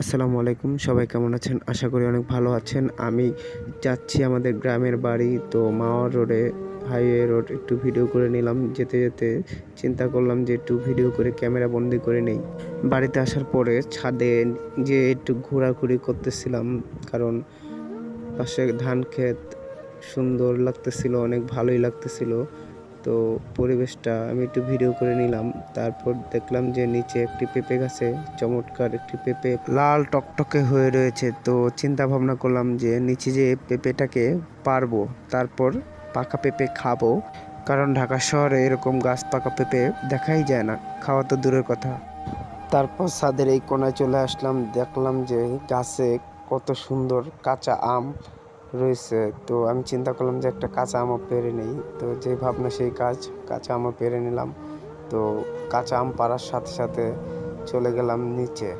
আসসালামু আলাইকুম, সবাই কেমন আছেন? আশা করি অনেক ভালো আছেন। আমি যাচ্ছি আমাদের গ্রামের বাড়ি, তো মাওয়া রোডে, হাইওয়ে রোড একটু ভিডিও করে নিলাম। যেতে যেতে চিন্তা করলাম যে একটু ভিডিও করে ক্যামেরা বন্দি করে নেই। বাড়িতে আসার পরে ছাদে যে একটু ঘোরাঘুরি করতেছিলাম, কারণ পাশে ধান ক্ষেত সুন্দর লাগতেছিল, অনেক ভালোই লাগতেছিল। তো পরিবেশটা আমি একটু ভিডিও করে নিলাম। তারপর দেখলাম যে নিচে একটি পেঁপে গাছে চমৎকার একটি পেঁপে লাল টকটকে হয়ে রয়েছে। তো চিন্তা ভাবনা করলাম যে নিচে যে পেঁপেটাকে পারব, তারপর পাকা পেঁপে খাব। কারণ ঢাকা শহরে এরকম গাছ পাকা পেঁপে দেখাই যায় না, খাওয়া তো দূরের কথা। তারপর ছাদের এই কোনায় চলে আসলাম, দেখলাম যে গাছে কত সুন্দর কাঁচা আম রয়েছে। তো আমি চিন্তা করলাম যে একটা কাঁচা আমও পেরে নেই। তো যে ভাবনা সেই কাজ, কাঁচা আমও পেরে নিলাম। তো কাঁচা আম পাড়ার সাথে সাথে চলে গেলাম নিচে।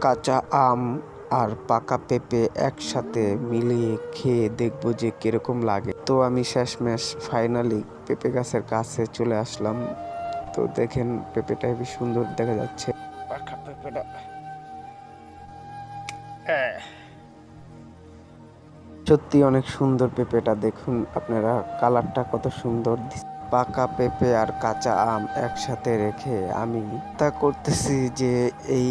কাঁচা আম আর পাকা পেঁপে একসাথে মিলিয়ে খেয়ে দেখব যে কীরকম লাগে। তো আমি শেষমেশ ফাইনালি পেঁপে গাছের কাছে চলে আসলাম। তো দেখেন পেঁপেটা হেবি সুন্দর দেখা যাচ্ছে। পাকা পেঁপেটা। সত্যি অনেক সুন্দর পেঁপেটা। দেখুন আপনারা কালারটা কত সুন্দর পাকা পেঁপে আর কাঁচা আম একসাথে রেখে আমি তা করতেছি যে এই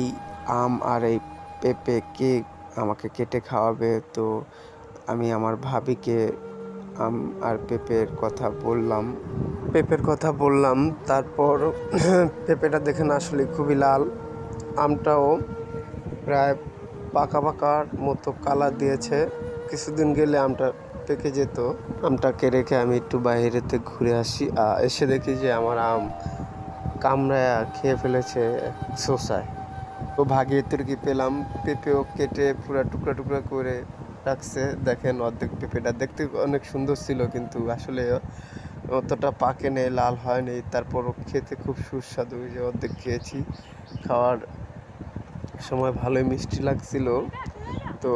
আম আর এই পেঁপে কে আমাকে কেটে খাওয়াবে? তো আমি আমার ভাবিকে আম আর পেঁপের কথা বললাম। পেঁপের কথা বললাম। তারপর পেঁপেটা দেখেন আসলে খুবই লাল। আমটাও প্রায় পাকা পাকার মতো কালার দিয়েছে। কিছুদিন গেলে আমটা পেকে যেত। আমটাকে রেখে আমি একটু বাইরেতে ঘুরে আসি এসে দেখি যে আমার আম কামড়ায় খেয়ে ফেলেছে শোষায় তো ভাগিয়ে তুর্কি পেলাম? পেঁপেও কেটে পুরা টুকরা টুকরা করে রাখছে। দেখেন অর্ধেক পেঁপেটা দেখতে অনেক সুন্দর ছিল, কিন্তু আসলে অতটা পাকে নেই, লাল হয়নি। তারপর খেতে খুব সুস্বাদু যে অর্ধেক খেয়েছি। খাওয়ার সময় ভালোই মিষ্টি লাগছিল। তো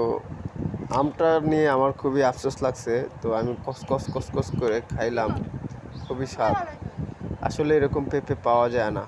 আমটা নিয়ে আমার খুবই আফসোস লাগছে। তো আমি কসকস কসকস কস কস করে খাইলাম। খুবই স্বাদ। আসলে এরকম পেঁপে পাওয়া যায় না।